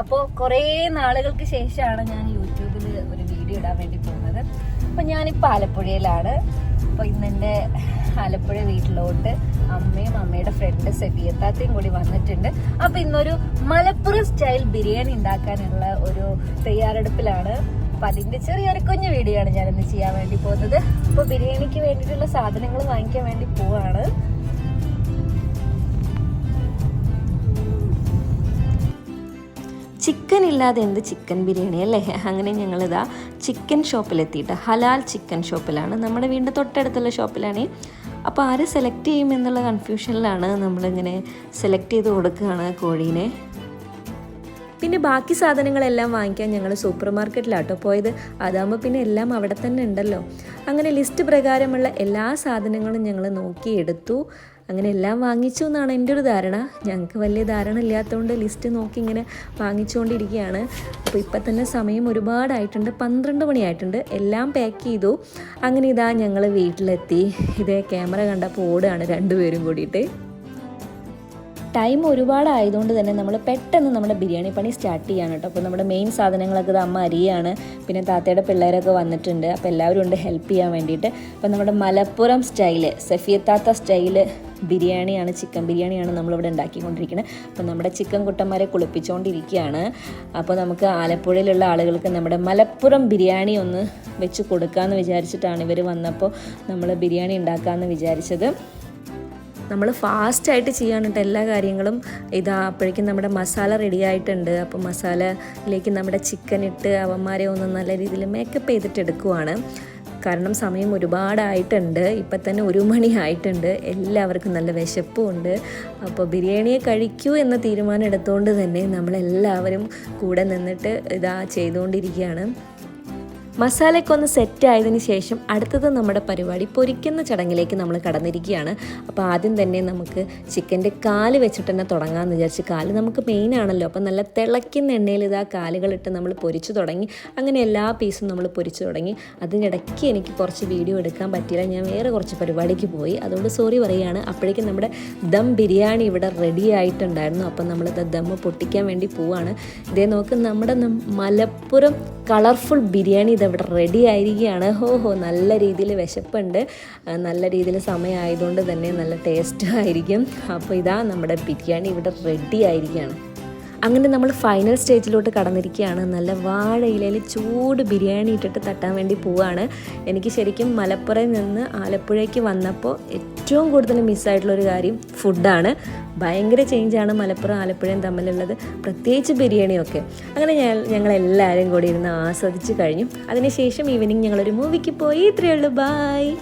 അപ്പോൾ കുറേ നാളുകൾക്ക് ശേഷമാണ് ഞാൻ യൂട്യൂബിൽ ഒരു വീഡിയോ ഇടാൻ വേണ്ടി പോകുന്നത്. അപ്പോൾ ഞാനിപ്പോൾ ആലപ്പുഴയിലാണ് അപ്പോൾ ഇന്നെന്റെ ആലപ്പുഴ വീട്ടിലോട്ട് അമ്മയും അമ്മയുടെ ഫ്രണ്ട് സെബിയത്താത്തയും കൂടി വന്നിട്ടുണ്ട്. അപ്പോൾ ഇന്നൊരു മലപ്പുറം സ്റ്റൈൽ ബിരിയാണി ഉണ്ടാക്കാനുള്ള ഒരു തയ്യാറെടുപ്പിലാണ്. അപ്പം അതിന്റെ ചെറിയൊരു കുഞ്ഞു വീഡിയോ ആണ് ഞാനിന്ന് ചെയ്യാൻ വേണ്ടി പോകുന്നത്. അപ്പോൾ ബിരിയാണിക്ക് വേണ്ടിയിട്ടുള്ള സാധനങ്ങൾ വാങ്ങിക്കാൻ വേണ്ടി പോവാണ്. ചിക്കൻ ഇല്ലാതെ എന്ത് ചിക്കൻ ബിരിയാണി അല്ലേ? അങ്ങനെ ഞങ്ങളിതാ ചിക്കൻ ഷോപ്പിലെത്തിയിട്ട് ഹലാൽ ചിക്കൻ ഷോപ്പിലാണ്. നമ്മുടെ വീടിന്റെ തൊട്ടടുത്തുള്ള ഷോപ്പിലാണ്. അപ്പോൾ ആരെ സെലക്ട് ചെയ്യും എന്നുള്ള കൺഫ്യൂഷനിലാണ് നമ്മളിങ്ങനെ സെലക്ട് ചെയ്ത് കൊടുക്കുകയാണ് കോഴീനെ. പിന്നെ ബാക്കി സാധനങ്ങളെല്ലാം വാങ്ങിക്കാൻ ഞങ്ങൾ സൂപ്പർ മാർക്കറ്റിലാട്ടോ പോയത്. അതാകുമ്പോൾ പിന്നെ എല്ലാം അവിടെ തന്നെ ഉണ്ടല്ലോ. അങ്ങനെ ലിസ്റ്റ് പ്രകാരമുള്ള എല്ലാ സാധനങ്ങളും ഞങ്ങൾ നോക്കിയെടുത്തു. അങ്ങനെ എല്ലാം വാങ്ങിച്ചു എന്നാണ് എന്റെ ഒരു ധാരണ. ഞങ്ങൾക്ക് വലിയ ധാരണ ഇല്ലാത്തതുകൊണ്ട് ലിസ്റ്റ് നോക്കി ഇങ്ങനെ വാങ്ങിച്ചുകൊണ്ടിരിക്കുകയാണ്. അപ്പോൾ ഇപ്പം തന്നെ സമയം ഒരുപാടായിട്ടുണ്ട്. പന്ത്രണ്ട് മണിയായിട്ടുണ്ട്. എല്ലാം പാക്ക് ചെയ്തു. അങ്ങനെ ഇതാ ഞങ്ങൾ വീട്ടിലെത്തി. ഇതേ ക്യാമറ കണ്ടപ്പോൾ ഓടുകയാണ് രണ്ടുപേരും കൂടിയിട്ട്. ടൈം ഒരുപാട് ആയതുകൊണ്ട് തന്നെ നമ്മൾ പെട്ടെന്ന് നമ്മുടെ ബിരിയാണി പണി സ്റ്റാർട്ട് ചെയ്യാണ് കേട്ടോ. അപ്പോൾ നമ്മുടെ മെയിൻ സാധനങ്ങളൊക്കെ ഇത് അമ്മ അരിയാണ്. പിന്നെ താത്തയുടെ പിള്ളേരൊക്കെ വന്നിട്ടുണ്ട്. അപ്പോൾ എല്ലാവരും ഉണ്ട് ഹെൽപ്പ് ചെയ്യാൻ വേണ്ടിയിട്ട്. അപ്പോൾ നമ്മുടെ മലപ്പുറം സ്റ്റൈൽ സഫിയത്താത്ത സ്റ്റൈൽ ബിരിയാണിയാണ് ചിക്കൻ ബിരിയാണിയാണ് നമ്മളിവിടെ ഉണ്ടാക്കിക്കൊണ്ടിരിക്കുന്നത് അപ്പോൾ നമ്മുടെ ചിക്കൻ കുട്ടന്മാരെ കുളിപ്പിച്ചുകൊണ്ടിരിക്കുകയാണ് അപ്പോൾ നമുക്ക് ആലപ്പുഴയിലുള്ള ആളുകൾക്ക് നമ്മുടെ മലപ്പുറം ബിരിയാണി ഒന്ന് വെച്ച് കൊടുക്കാമെന്ന് വിചാരിച്ചിട്ടാണ് ഇവർ വന്നപ്പോൾ നമ്മൾ ബിരിയാണി ഉണ്ടാക്കാമെന്ന് വിചാരിച്ചത്. നമ്മൾ ഫാസ്റ്റായിട്ട് ചെയ്യാനിട്ട് എല്ലാ കാര്യങ്ങളും. ഇതാ അപ്പോഴേക്കും നമ്മുടെ മസാല റെഡി ആയിട്ടുണ്ട്. അപ്പോൾ മസാലയിലേക്ക് നമ്മുടെ ചിക്കൻ ഇട്ട് അവന്മാരെ ഒന്ന് നല്ല രീതിയിൽ മേക്കപ്പ് ചെയ്തിട്ട് എടുക്കുവാണ്. കാരണം സമയം ഒരുപാടായിട്ടുണ്ട്. ഇപ്പം തന്നെ ഒരു മണി ആയിട്ടുണ്ട്. എല്ലാവർക്കും നല്ല വിശപ്പും ഉണ്ട് അപ്പോൾ ബിരിയാണിയെ കഴിക്കൂ എന്ന തീരുമാനം എടുത്തുകൊണ്ട് തന്നെ നമ്മളെല്ലാവരും കൂടെ നിന്നിട്ട് ഇതാ ചെയ്തുകൊണ്ടിരിക്കുകയാണ് മസാലയൊക്കെ ഒന്ന് സെറ്റ് ആയതിന് ശേഷം അടുത്തത് നമ്മുടെ പരിപാടി പൊരിക്കുന്ന ചടങ്ങിലേക്ക് നമ്മൾ കടന്നിരിക്കുകയാണ്. അപ്പോൾ ആദ്യം തന്നെ നമുക്ക് ചിക്കന്റെ കാൽ വെച്ചിട്ട് തന്നെ തുടങ്ങാമെന്ന് വിചാരിച്ച് കാൽ നമുക്ക് മെയിൻ ആണല്ലോ. അപ്പോൾ നല്ല തിളയ്ക്കുന്ന എണ്ണയിൽ ഇതാ കാലുകളിട്ട് നമ്മൾ പൊരിച്ചു തുടങ്ങി. അങ്ങനെ എല്ലാ പീസും നമ്മൾ പൊരിച്ചു തുടങ്ങി. അതിനിടയ്ക്ക് എനിക്ക് കുറച്ച് വീഡിയോ എടുക്കാൻ പറ്റിയില്ല. ഞാൻ വേറെ കുറച്ച് പരിപാടിക്ക് പോയി. അതുകൊണ്ട് സോറി പറയുകയാണ്. അപ്പോഴേക്കും നമ്മുടെ ദം ബിരിയാണി ഇവിടെ റെഡി ആയിട്ടുണ്ടായിരുന്നു. അപ്പം നമ്മൾ ദമ്മ് പൊട്ടിക്കാൻ വേണ്ടി പോവാണ്. ഇതേ നോക്ക് നമ്മുടെ മലപ്പുറം കളർഫുൾ ബിരിയാണി ഇതവിടെ റെഡി ആയിരിക്കുകയാണ്. ഹോ ഹോ നല്ല രീതിയിൽ വിശപ്പുണ്ട്. നല്ല രീതിയിൽ സമയമായതുകൊണ്ട് തന്നെ നല്ല ടേസ്റ്റ് ആയിരിക്കും. അപ്പോൾ ഇതാ നമ്മുടെ ബിരിയാണി ഇവിടെ റെഡി ആയിരിക്കുകയാണ്. അങ്ങനെ നമ്മൾ ഫൈനൽ സ്റ്റേജിലോട്ട് കടന്നിരിക്കുകയാണ്. നല്ല വാഴയിലയിൽ ചൂട് ബിരിയാണി ഇട്ടിട്ട് തട്ടാൻ വേണ്ടി പോവുകയാണ് എനിക്ക് ശരിക്കും മലപ്പുറയിൽ നിന്ന് ആലപ്പുഴയ്ക്ക് വന്നപ്പോൾ ഏറ്റവും കൂടുതൽ മിസ്സായിട്ടുള്ളൊരു കാര്യം ഫുഡാണ് ഭയങ്കര ചേഞ്ചാണ് മലപ്പുറം ആലപ്പുഴയും തമ്മിലുള്ളത്. പ്രത്യേകിച്ച് ബിരിയാണിയൊക്കെ. അങ്ങനെ ഞാൻ ഞങ്ങളെല്ലാവരും കൂടി ഇരുന്ന് ആസ്വദിച്ച് കഴിഞ്ഞു. അതിനുശേഷം ഈവനിങ് ഞങ്ങളൊരു മൂവിക്ക് പോയി. ഇത്രയേ ഉള്ളൂ. ബായ്